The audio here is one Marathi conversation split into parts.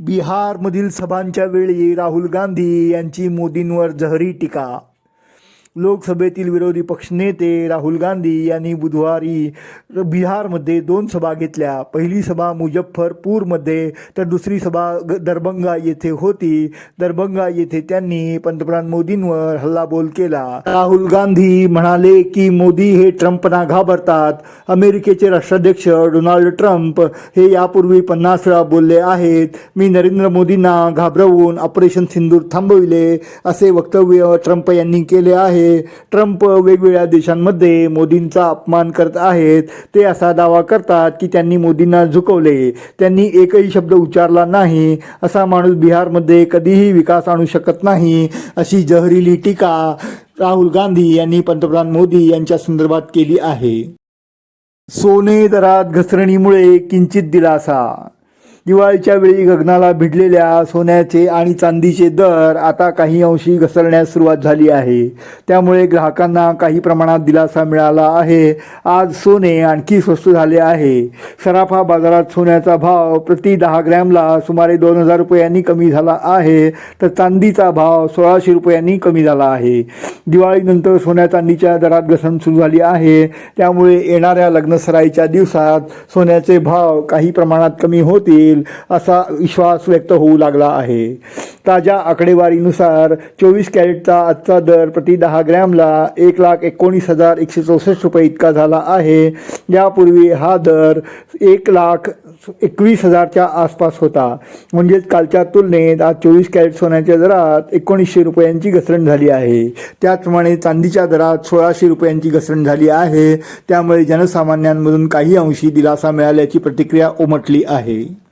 बिहारमधील सभांच्या वेळी राहुल गांधी यांची मोदींवर जहरी टीका. लोकसभेतील विरोधी पक्षनेते राहुल गांधी यांनी बुधवारी बिहारमध्ये दोन सभा घेतल्या. पहिली सभा मुजफ्फरपूरमध्ये तर दुसरी सभा ग- दरभंगा येथे होती. दरभंगा येथे त्यांनी पंतप्रधान मोदींवर हल्लाबोल केला. राहुल गांधी म्हणाले की मोदी हे ट्रम्पना घाबरतात. अमेरिकेचे राष्ट्राध्यक्ष डोनाल्ड ट्रम्प हे यापूर्वी पन्नास वेळा बोलले आहेत. मी नरेंद्र मोदींना घाबरवून ऑपरेशन सिंदूर थांबविले असे वक्तव्य ट्रम्प यांनी केले आहे. ट्रम्प वेगवेगळ्या देशांमध्ये मोदींचा अपमान करत आहेत ते असा दावा करतात की त्यांनी मोदींना झुकवले. त्यांनी एकही शब्द उच्चारला नाही. असा माणूस बिहारमध्ये कधीही विकास आणू शकत नाही अशी जहरीली टीका राहुल गांधी यांनी पंतप्रधान मोदी यांच्या संदर्भात केली आहे. सोने दरात घसरणीमुळे किंचित दिलासा दिवाळीच्या वेळी गगनाला भिडलेल्या सोन्याचे आणि चांदीचे दर आता काही अंशी घसरण्यास सुरुवात झाली आहे. त्यामुळे ग्राहकांना काही प्रमाणात दिलासा मिळाला आहे. आज सोने आणखी स्वस्त झाले आहे. सराफा बाजारात सोन्याचा भाव प्रति दहा ग्रॅमला सुमारे दोन हजार रुपयांनी कमी झाला आहे. तर चांदीचा भाव सोळाशे रुपयांनी कमी झाला आहे. दिवाळीनंतर सोन्या चांदीच्या दरात घसरण सुरू झाली आहे. त्यामुळे येणाऱ्या लग्नसराईच्या दिवसात सोन्याचे भाव काही प्रमाणात कमी होतील. असा विश्वास व्यक्त होऊ लागला आहे. ताज्या आकडेवारीनुसार चोवीस कॅरेटचा आजचा दर प्रति दहा ग्रॅमला एक लाख एकोणीस हजार एकशे चौसष्ट रुपये इतका झाला आहे. यापूर्वी हा दर एक लाख एकवीस हजारच्या आसपास होता. म्हणजेच कालच्या तुलनेत आज चोवीस कॅरेट सोन्याच्या दरात एकोणीसशे रुपयांची घसरण झाली आहे. त्याचप्रमाणे चांदीच्या दरात सोळाशे रुपयांची घसरण झाली आहे. त्यामुळे जनसामान्यांमधून काही अंशी दिलासा मिळाल्याची प्रतिक्रिया उमटली आहे.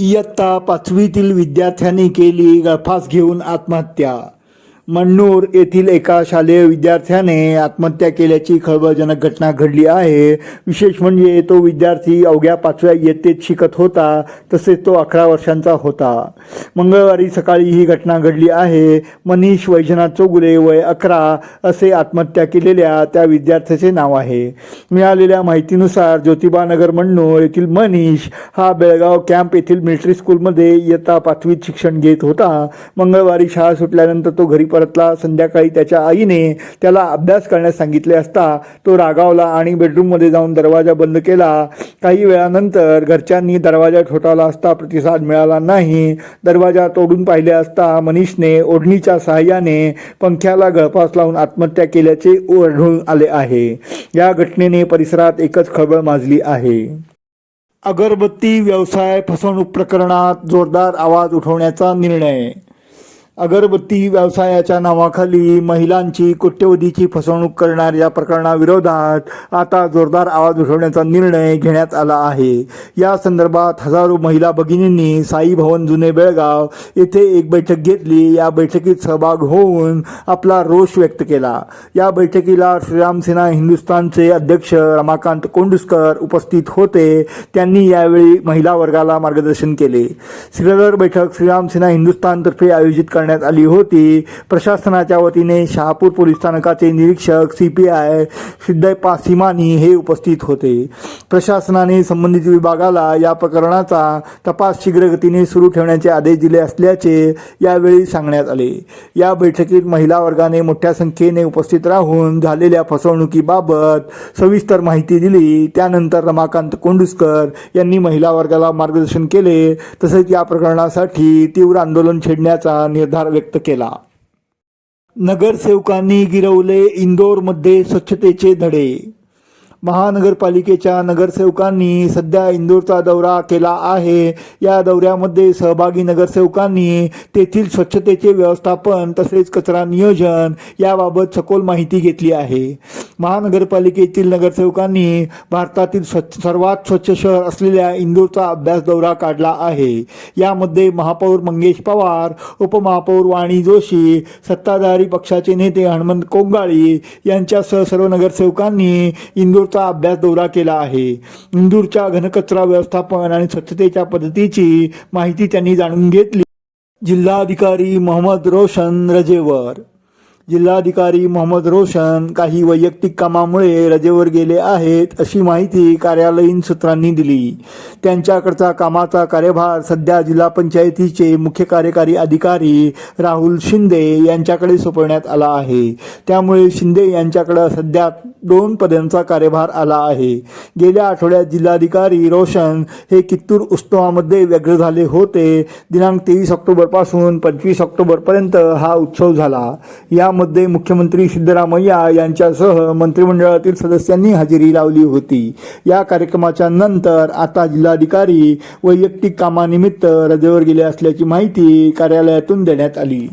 इयत्ता पाचवीतील विद्यार्थ्यांनी केली गळफास घेऊन आत्महत्या. मन्नूर येथील एका शालेय विद्यार्थ्याने आत्महत्या केल्याची खळबळजनक घटना घडली आहे. विशेष म्हणजे तो विद्यार्थी अवघ्या पाचव्या इयत्तेत शिकत होता तसेच तो अकरा वर्षांचा होता. मंगळवारी सकाळी ही घटना घडली आहे. मनीष वैजनाथ चौगुले वय अकरा असे आत्महत्या केलेल्या त्या विद्यार्थ्याचे नाव आहे. मिळालेल्या माहितीनुसार ज्योतिबानगर मन्नूर येथील मनीष हा बेळगाव कॅम्प येथील मिलिटरी स्कूलमध्ये इयत्ता पाचवीत शिक्षण घेत होता. मंगळवारी शाळा सुटल्यानंतर तो घरी परतला संध्याकाळी त्याच्या आईने त्याला अभ्यास करण्यास सांगितले असता तो रागावला आणि बेडरूममध्ये जाऊन दरवाजा बंद केला. काही वेळानंतर घरच्यांनी दरवाजा ठोठावला असता प्रतिसाद मिळाला नाही. दरवाजा तोडून पाहिले असता मनीषने ओढणीच्या सहाय्याने पंख्याला गळफास लावून आत्महत्या केल्याचे आढळून आले आहे. या घटनेने परिसरात एकच खळबळ माजली आहे. अगरबत्ती व्यवसाय फसवणूक प्रकरणात जोरदार आवाज उठवण्याचा निर्णय अगरबत्ती व्यवसायाच्या नावाखाली महिलांची कोट्यवधीची फसवणूक करणाऱ्या प्रकरणाविरोधात आता जोरदार आवाज उठवण्याचा निर्णय घेण्यात आला आहे. या संदर्भात हजारो महिला भगिनींनी साई भवन जुने बेळगाव येथे एक बैठक घेतली. या बैठकीत सहभाग होऊन आपला रोष व्यक्त केला. या बैठकीला श्रीराम सेना हिंदुस्थानचे अध्यक्ष रमाकांत कोंडुस्कर उपस्थित होते. त्यांनी यावेळी महिला वर्गाला मार्गदर्शन केले. श्रीधर बैठक श्रीराम सेना हिंदुस्थानतर्फे आयोजित करण्यात आली होती. प्रशासनाच्या वतीने शहापूर पोलीस स्थानकाचे निरीक्षक C P I Siddhappa Simani हे उपस्थित होते. प्रशासनाने संबंधित विभागाला या प्रकरणाचा तपास शीघ्रगतीने सुरू ठेवण्याचे आदेश दिले असल्याचे यावेळी सांगण्यात आले. या बैठकीत महिला वर्गाने मोठ्या संख्येने उपस्थित राहून झालेल्या फसवणुकीबाबत सविस्तर माहिती दिली. त्यानंतर रमाकांत कोंडुस्कर यांनी महिला वर्गाला मार्गदर्शन केले. तसेच या प्रकरणासाठी तीव्र आंदोलन छेडण्याचा निर्णय निर्धार व्यक्त केला. नगरसेवकांनी गिरवले इंदोरमध्ये स्वच्छतेचे धडे. महानगरपालिकेच्या नगरसेवकांनी सध्या इंदूरचा दौरा केला आहे. या दौऱ्यामध्ये सहभागी नगरसेवकांनी तेथील स्वच्छतेचे व्यवस्थापन तसेच कचरा नियोजन याबाबत सखोल माहिती घेतली आहे. महानगरपालिकेतील नगरसेवकांनी भारतातील स्वच्छ सर्वात स्वच्छ शहर असलेल्या इंदूरचा अभ्यास दौरा काढला आहे. यामध्ये महापौर मंगेश पवार उपमहापौर वाणी जोशी सत्ताधारी पक्षाचे नेते हनुमंत कोंगाळी यांच्यासह सर्व नगरसेवकांनी इंदूर इंदोरचा अभ्यास दौरा केला आहे. इंदूरच्या घनकचरा व्यवस्थापन आणि स्वच्छतेच्या पद्धतीची माहिती त्यांनी जाणून घेतली. जिल्हाधिकारी मोहम्मद रोशन रजेवर. जिल्हाधिकारी मोहम्मद रोशन काही वैयक्तिक कामामुळे रजेवर गेले आहेत अशी माहिती कार्यालयीन सूत्रांनी दिली. त्यांच्याकडचा कामाचा कार्यभार सध्या जिल्हा पंचायतीचे मुख्य कार्यकारी अधिकारी राहुल शिंदे यांच्याकडे सोपवण्यात आला आहे. त्यामुळे शिंदे यांच्याकडे सध्या दोन पदांचा कार्यभार आला आहे. गेल्या आठवड्यात जिल्हाधिकारी रोशन हे कित्तूर उत्सवामध्ये व्यग्र झाले होते. दिनांक तेवीस ऑक्टोबरपासून पंचवीस ऑक्टोबरपर्यंत हा उत्सव झाला. या मध्ये मुख्यमंत्री सिद्धरामय्या यांच्यासह मंत्रिमंडळातील सदस्यांनी हजेरी लावली होती. या कार्यक्रमाच्या नंतर आता जिल्हाधिकारी वैयक्तिक कामानिमित्त रजेवर गेले असल्याची माहिती कार्यालयातून देण्यात आली.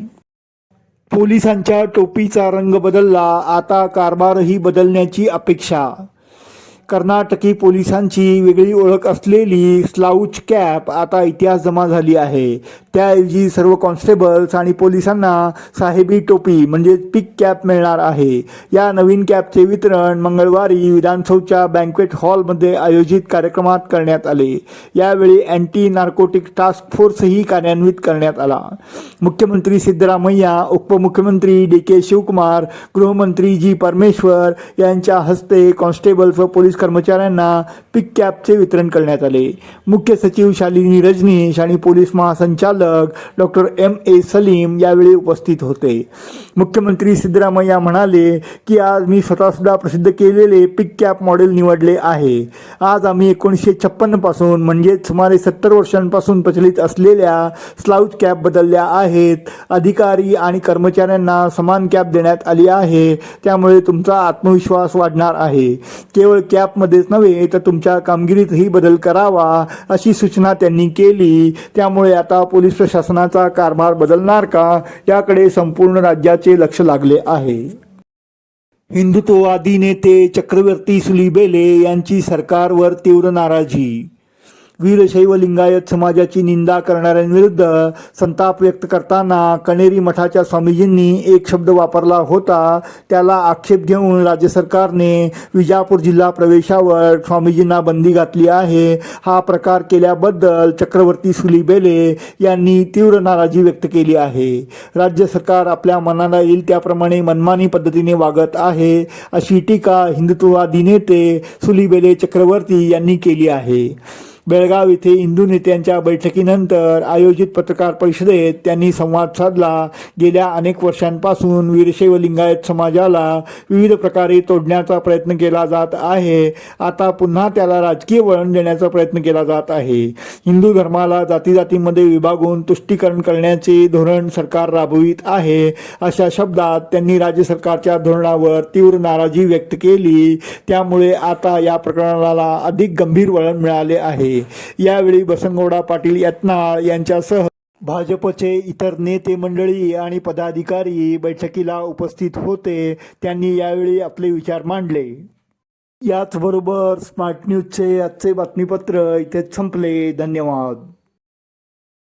पोलिसांच्या टोपीचा रंग बदलला. आता कारभारही बदलण्याची अपेक्षा. कर्नाटकी पोलिसांची वेगळी ओळख असलेली स्लाउच कॅप आता इतिहास जमा झाली आहे. त्याऐवजी सर्व कॉन्स्टेबल्स आणि पोलिसांना साहेबी टोपी म्हणजे पिक कॅप मिळणार आहे. या नवीन कॅपचे वितरण मंगळवारी विधानसौच्या बँक्वेट हॉलमध्ये आयोजित कार्यक्रमात करण्यात आले. यावेळी अँटी नार्कोटिक टास्क फोर्सही कार्यान्वित करण्यात आला. मुख्यमंत्री सिद्धरामय्या उपमुख्यमंत्री डी के शिवकुमार गृहमंत्री जी परमेश्वर यांच्या हस्ते कॉन्स्टेबल्स व पोलीस कर्मचाऱ्यांना पिक कॅपचे वितरण करण्यात आले. मुख्य सचिव शालिनी रजनीश आणि पोलीस महासंचालक डॉक्टर एम ए सलीम यावेळी उपस्थित होते. मुख्यमंत्री सिद्धरामय्या म्हणाले की आज मी स्वतः सुद्धा प्रसिद्ध केलेले पिक कॅप मॉडेल निवडले आहे. आज आम्ही एकोणीसशे छप्पन्नपासून म्हणजेच सुमारे सत्तर वर्षांपासून प्रचलित असलेल्या स्लाउज कॅप बदलल्या आहेत. अधिकारी आणि कर्मचाऱ्यांना समान कॅप देण्यात आली आहे. त्यामुळे तुमचा आत्मविश्वास वाढणार आहे. केवळ कॅपमध्येच नव्हे तर तुमच्या कामगिरीतही बदल करावा अशी सूचना त्यांनी केली. त्यामुळे आता पोलीस प्रशासनाचा कारभार बदलणार का? याकडे संपूर्ण राज्याचे लक्ष लागले आहे. हिंदुत्ववादी नेते चक्रवर्ती सुलीबेले यांची सरकारवर तीव्र नाराजी. वीरशैव लिंगायत समाजाची निंदा करणाऱ्यांविरुद्ध संताप व्यक्त करताना कणेरी मठाच्या स्वामीजींनी एक शब्द वापरला होता. त्याला आक्षेप घेऊन राज्य सरकारने विजापूर जिल्हा प्रवेशावर स्वामीजींना बंदी घातली आहे. हा प्रकार केल्याबद्दल चक्रवर्ती सुली बेले यांनी तीव्र नाराजी व्यक्त केली आहे. राज्य सरकार आपल्या मनाला येईल त्याप्रमाणे मनमानी पद्धतीने वागत आहे अशी टीका हिंदुत्ववादी नेते सुलीबेले चक्रवर्ती यांनी केली आहे. बेळगाव येथे हिंदू नेत्यांच्या बैठकीनंतर आयोजित पत्रकार परिषदेत त्यांनी संवाद साधला. गेल्या अनेक वर्षांपासून वीरशैव लिंगायत समाजाला विविध प्रकारे तोडण्याचा प्रयत्न केला जात आहे. आता पुन्हा त्याला राजकीय वळण देण्याचा प्रयत्न केला जात आहे. हिंदू धर्माला जाती जातीमध्ये विभागून तुष्टीकरण करण्याचे धोरण सरकार राबवित आहे. अशा शब्दात त्यांनी राज्य सरकारच्या धोरणावर तीव्र नाराजी व्यक्त केली. त्यामुळे आता या प्रकरणाला अधिक गंभीर वळण मिळाले आहे. आहे यावेळी बसनगौडा पाटील यत्नाळ यांच्यासह भाजपचे इतर नेते मंडळी आणि पदाधिकारी बैठकीला उपस्थित होते. त्यांनी यावेळी आपले विचार मांडले. याचबरोबर स्मार्ट न्यूजचे आजचे बातमीपत्र इथेच संपले. धन्यवाद.